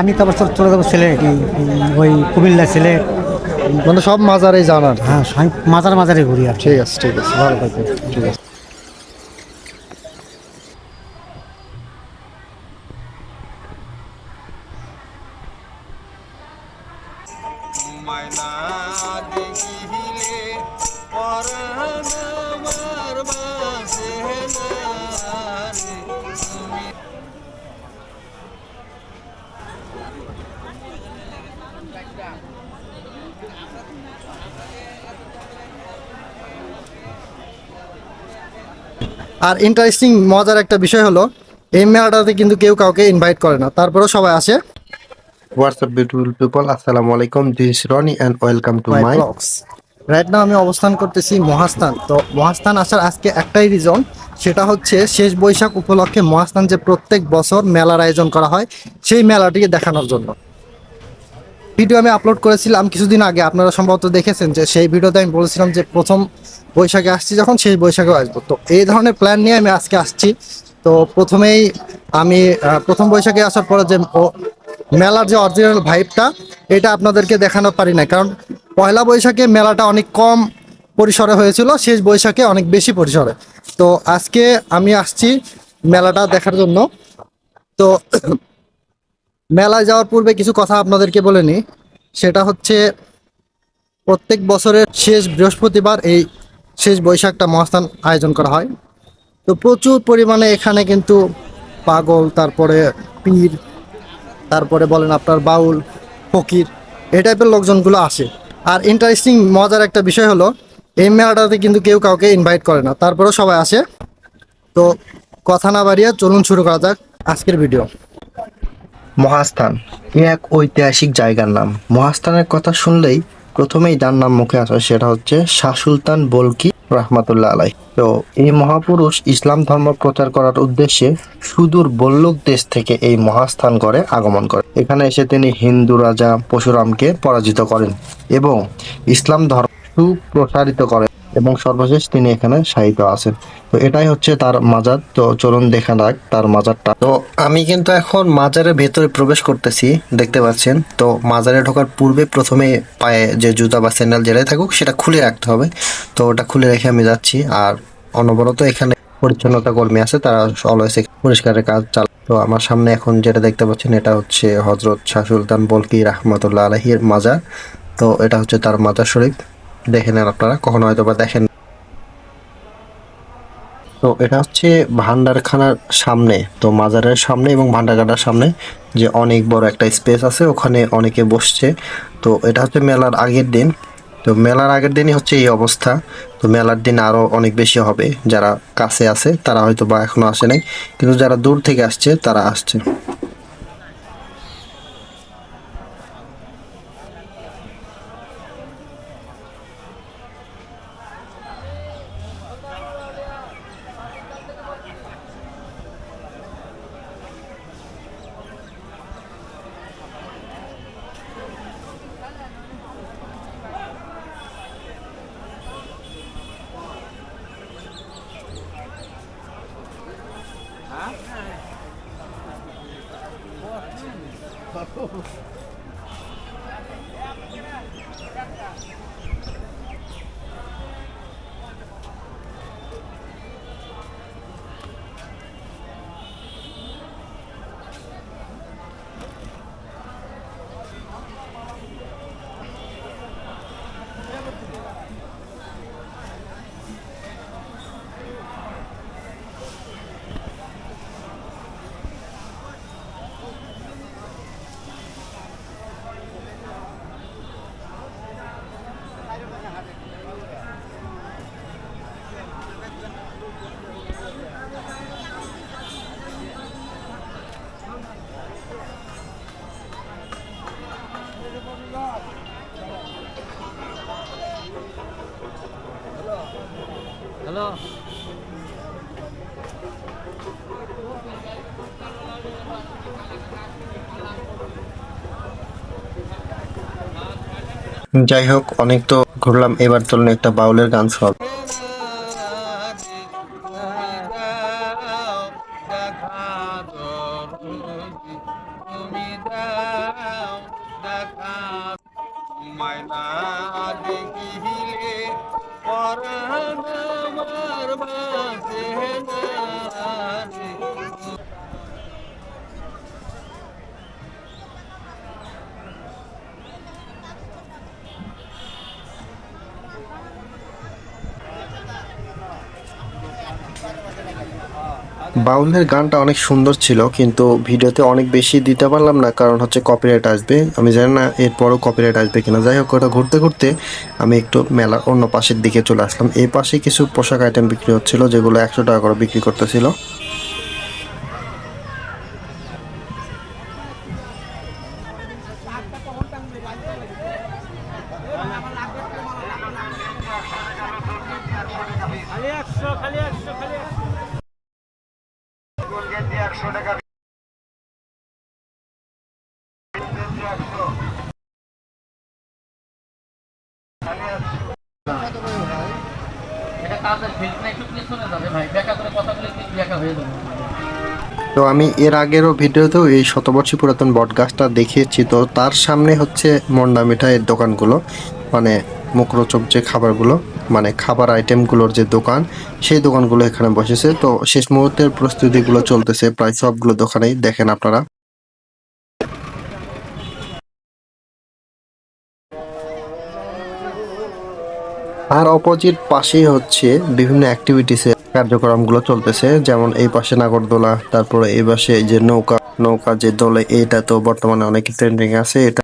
আমি তো আবার চলে যাব সিলেট ওই কুমিল্লা সিলেট মানে সব মাজারে জানার। হ্যাঁ সবাই মাজার মাজারে ঘুরি আর ঠিক আছে ঠিক আছে ভালো থাকবেন ঠিক আছে। তোমায় দেখিলে পরাণ আর ইন্টারেস্টিং মজার একটা বিষয় হলো এই মেলাটাতে কিন্তু কেউ কাউকে ইনভাইট করে না তারপরেও সবাই আসে up, beautiful people? Assalamu alaikum. This is Ronnie, and welcome to my. Right now আমি অবস্থান করতেছি মহাস্থান তো মহাস্থান আসার আজকে একটাই রিজন সেটা হচ্ছে শেষ বৈশাখ উপলক্ষে মহাস্থান যে প্রত্যেক বছর মেলার আয়োজন করা হয় সেই মেলাটিকে দেখানোর জন্য ভিডিও আমি আপলোড করেছিলাম কিছুদিন আগে। আপনারা সম্ভবত দেখেছেন যে সেই ভিডিওতে আমি বলেছিলাম যে প্রথম বৈশাখে আসছি, যখন সেই বৈশাখে আসব। তো এই ধরনের প্ল্যান নিয়ে আমি আজকে আসছি। তো প্রথমেই আমি প্রথম বৈশাখে আসার পরে যে মেলার যে অরিজিনাল ভাইবটা এটা আপনাদেরকে দেখানো পারি না কারণ পয়লা বৈশাখে মেলাটা অনেক কম পরিসরে হয়েছিল, শেষ বৈশাখে অনেক বেশি পরিসরে। তো আজকে আমি আসছি মেলাটা দেখার জন্য। তো মেলায় যাওয়ার পূর্বে কিছু কথা আপনাদেরকে বলে নিই। সেটা হচ্ছে, প্রত্যেক বছরের শেষ বৃহস্পতিবার এই শেষ বৈশাখটা মহাস্থান আয়োজন করা হয়। তো প্রচুর পরিমাণে এখানে কিন্তু পাগল, তারপরে পীর, তারপরে বলেন আপনার বাউল, ফকির, এই টাইপের লোকজনগুলো আসে। আর ইন্টারেস্টিং মজার একটা বিষয় হলো, এই মেলাটাতে কিন্তু কেউ কাউকে ইনভাইট করে না, তারপরেও সবাই আসে। তো কথা না বাড়িয়ে চলুন শুরু করা যাক আজকের ভিডিও মহাস্থান। এ এক ঐতিহাসিক জায়গার নাম। মহাস্থানের কথা শুনলেই প্রথমেই যার নাম মুখে আসে, সেটা হচ্ছে শাহ সুলতান বলকি রহমাতুল্লাহ আলাই তো এই মহাপুরুষ ইসলাম ধর্ম প্রচার করার উদ্দেশ্যে সুদূর বল্লুক দেশ থেকে এই মহাস্থান করে আগমন করে এখানে এসে তিনি হিন্দু রাজা পরশুরামকে পরাজিত করেন এবং ইসলাম ধর্ম সুপ্রসারিত করেন। এবং সর্বশেষ তিনি এখানে শায়িত আছেন। তো এটাই হচ্ছে তার মাজার। তো চলুন দেখা যাক তার মাজারটা। তো আমি কিন্তু এখন মাজারের ভেতরে প্রবেশ করতেছি, দেখতে পাচ্ছেন। তো মাজারে ঢোকার পূর্বে প্রথমে পায়ে যে জুতা বা স্যান্ডেল যেটাই থাকুক, সেটা খুলে রাখতে হবে। তো ওটা খুলে রেখে আমি যাচ্ছি। আর অনবরত এখানে পরিচ্ছন্নতা কর্মী আছে, তারা অলওয়েজ পরিষ্কারের কাজ চাল তো আমার সামনে এখন যেটা দেখতে পাচ্ছেন, এটা হচ্ছে হজরত শাহ সুলতান বলকি রহমতুল্লাহ আলহির মাজার। তো এটা হচ্ছে তার মাজার শরীফ। দেখে নেন আপনারা, কখনো হয়তো বা দেখেন তো এটা হচ্ছে ভান্ডারখানার সামনে, তো মাজারের সামনে এবং ভান্ডারখানার সামনে যে অনেক বড় একটা স্পেস আছে, ওখানে অনেকে বসছে। তো এটা হচ্ছে মেলার আগের দিন। তো মেলার আগের দিনই হচ্ছে এই অবস্থা। তো মেলার দিন আরও অনেক বেশি হবে। যারা কাছে আছে, তারা হয়তো বা এখনও আসে নাই। কিন্তু যারা দূর থেকে আসছে, তারা আসছে। হ্যালো যাই হোক অনেক তো ঘুরলাম এবার চলুন একটা বাউলের গান শোন মায়না দেখি পরাণ আমার বাসে না বাউলের গানটা অনেক সুন্দর ছিল, কিন্তু ভিডিওতে অনেক বেশি দিতে পারলাম না, কারণ হচ্ছে কপিরাইট আসবে। আমি জানি না এরপরও কপিরাইট আসবে কিনা। যাই হোক, ওটা ঘুরতে ঘুরতে আমি একটু মেলার অন্য পাশের দিকে চলে আসলাম। এই পাশে কিছু পোশাক আইটেম বিক্রি হচ্ছিল, যেগুলো একশো টাকা করে বিক্রি করতেছিল। তো আমি এর আগেরও ভিডিওতেও এই শতবর্ষী পুরাতন বট গাছটা দেখিয়েছি। তো তার সামনে হচ্ছে মন্ডা মিঠাইয়ের দোকানগুলো। মানে মুখরোচক যে খাবারগুলো মানে খাবার আইটেমগুলোর যে দোকান, সেই দোকানগুলো এখানে বসেছে। তো শেষ মুহূর্তের প্রস্তুতিগুলো চলতেছে, প্রায় সবগুলো দোকানেই দেখেন আপনারা। আর অপোজিট পাশেই হচ্ছে বিভিন্ন অ্যাক্টিভিটিসের কার্যক্রমগুলো চলতেছে, যেমন এই পাশে নাগরদোলা, তারপরে এই পাশে যে নৌকা নৌকা যে দোলে, এটা তো বর্তমানে অনেক ট্রেন্ডিং আছে, এটা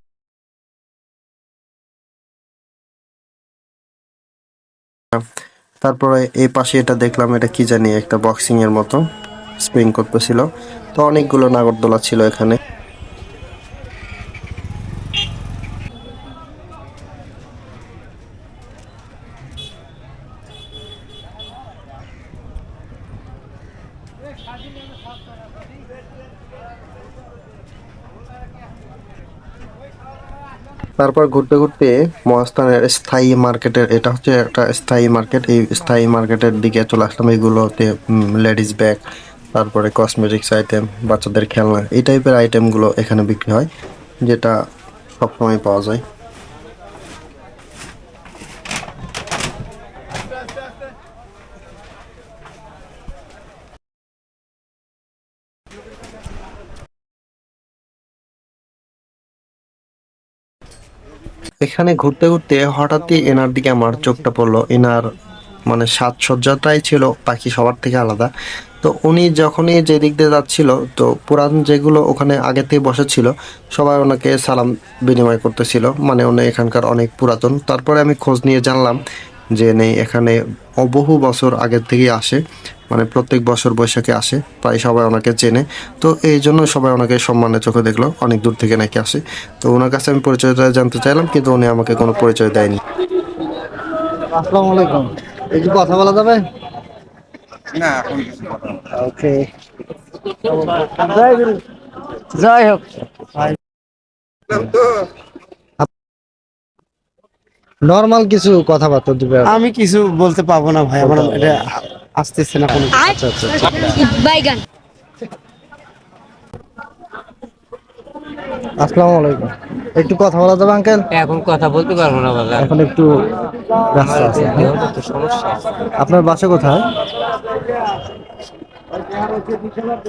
তারপরে এই পাশে এটা দেখলাম, এটা কি জানি, একটা বক্সিং এর মতো স্প্রিং করতেছিল। তো অনেকগুলো নাগরদোলা ছিল এখানে। তারপর ঘুরতে ঘুরতে মহাস্থানের স্থায়ী মার্কেটের, এটা হচ্ছে একটা স্থায়ী মার্কেট, এই স্থায়ী মার্কেটের দিকে চলে আসলাম এইগুলোতে লেডিস ব্যাগ, তারপরে কসমেটিক্স আইটেম বাচ্চাদের খেলনা, এই টাইপের আইটেমগুলো এখানে বিক্রি হয়, যেটা সবসময় পাওয়া যায়। এখানে ঘুরতে ঘুরতে হঠাৎই এনার দিকে আমার চোখটা পড়ল। এনার মানে সাজসজ্জাটাই ছিল পাখি সবার থেকে আলাদা। তো উনি যখনই যে দিক দিয়ে যাচ্ছিল, তো পুরান যেগুলো ওখানে আগে থেকে বসেছিল সবাই ওনাকে সালাম বিনিময় করতেছিল। মানে উনি এখানকার অনেক পুরাতন। তারপরে আমি খোঁজ নিয়ে জানলাম যে নেই এখানে বহু বছর আগের থেকেই আসে মানে প্রত্যেক বছর বৈশাখে আসে প্রায় সবাই ওনাকে চেনে। তো এই জন্য সবাই ওনাকে সম্মানের চোখে দেখল অনেক দূর থেকে নাকি আসে। তো ওনার কাছে আমি পরিচয়টা জানতে চাইলাম কিন্তু উনি আমাকে কোনো পরিচয় দেয়নি। আসসালামু আলাইকুম। একটু কথা বলা যাবে? ওকে। যাই হোক। নর্মাল কিছু কথাবার্তা দিবে আমি কিছু বলতে পারব না ভাই আমার এটা আসতেছে না কোনো আচ্ছা আচ্ছা বাইগান। আসসালামু আলাইকুম। একটু কথা বলা যাবে আঙ্কেল? এখন কথা বলতে পারব না বাবা এখন একটু ব্যস্ত আছে। হ্যাঁ? আপনার বাসা কোথায়?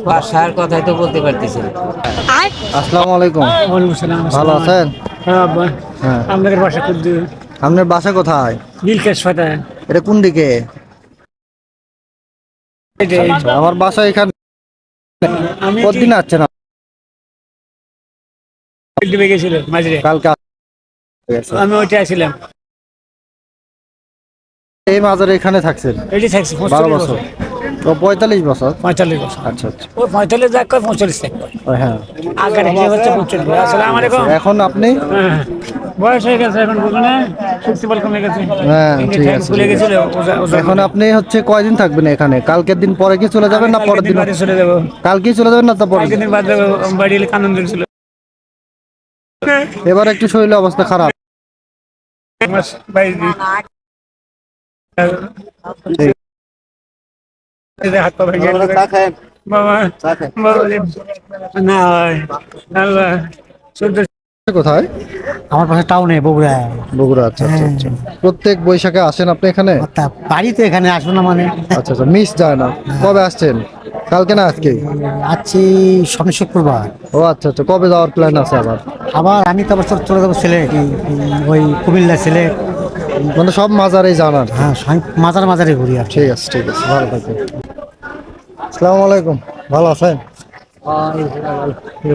বাসার কথাই তো বলতে পারতেছি আসসালামু আলাইকুম। ভালো আছেন? হ্যাঁ হ্যাঁ। আমাদের বাসা খুব দূর আপনার বাসা কোথায়? নীলকেশ ফাটা এটা কোন দিকে? আচ্ছা, আমার বাসা এখানে কতদিন আসছে না? গেছিল মাঝে কালকে আমি ওইটা আসছিলাম। এই মাজারে এখানে থাকছেন? এটি থাকছি বারো বছর। তো পঁয়তাল্লিশ বছর? পঁয়তাল্লিশ বছর। আচ্ছা আচ্ছা। ওই পঁয়তাল্লিশ করে পঁয়তাল্লিশ হ্যাঁ। আগে হচ্ছে পঁয়তাল্লিশ। আসসালামু আলাইকুম। এখন আপনি? হ্যাঁ, বয়স হয়ে গেছে এখন বুঝলে শক্তি কমে গেছে হ্যাঁ, ঠিক আছে, ফুলে গেছিল ওজা- ওজা- এখন আপনি হচ্ছে কয়দিন থাকবেন এখানে কালকের দিন পরে কি চলে যাবেন না পরের দিন চলে যাব কালকেই চলে যাবেন না তো পরের দিন দিন বাদ বাড়ি কানন্দ ছিল এবার একটু শরীরের অবস্থা খারাপ হাত পা ভেঙে বাবা না আল্লাহ কোথায়? আমার পাশে টাউনে বগুড়ায়। বগুড়া আচ্ছা আচ্ছা আচ্ছা। প্রত্যেক বৈশাখে আসেন আপনি এখানে? তা বাড়ি তো এখানে আসব না মানে। আচ্ছা আচ্ছা মিস যায় না। কবে আসছেন? কালকে না আজকে? আছি শনি শুক্রবার। ও আচ্ছা আচ্ছা কবে যাওয়ার প্ল্যান আছে আবার? আবার আমি তো আবার চলে- যাব সিলেট ওই কুমিল্লা সিলেট। মানে সব মাজারেই জানার হ্যাঁ মাজার মাজারে ঘুরি আর ঠিক আছে ঠিক আছে ভালো থাকবেন। আসসালামু আলাইকুম। ভালো আছেন?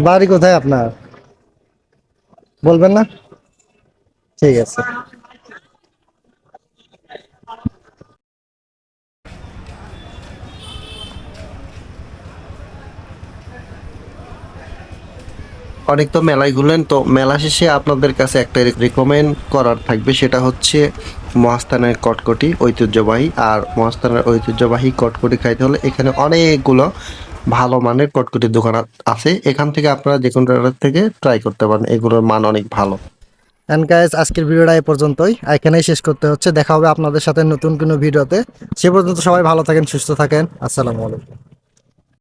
বাড়ি কোথায় আপনার? বলবেন না? ঠিক আছে। অনেক তো মেলায় ঘুরলেন, তো মেলা শেষে আপনাদের কাছে একটা রেকমেন্ড করার থাকবে, সেটা হচ্ছে মহাস্থানের কটকটি ঐতিহ্যবাহী আর মহাস্থানের ঐতিহ্যবাহী কটকটি খাইতে হলে এখানে অনেকগুলো ভালো মানের কটকটির দোকান আছে। এখান থেকে আপনারা যে কোনো থেকে ট্রাই করতে পারেন। এগুলোর মান অনেক ভালো। এন্ড গাইজ আজকের ভিডিওটা এ পর্যন্তই। এখানেই শেষ করতে হচ্ছে। দেখা হবে আপনাদের সাথে নতুন কোনো ভিডিওতে। সে পর্যন্ত সবাই ভালো থাকেন, সুস্থ থাকেন। আসসালামু আলাইকুম।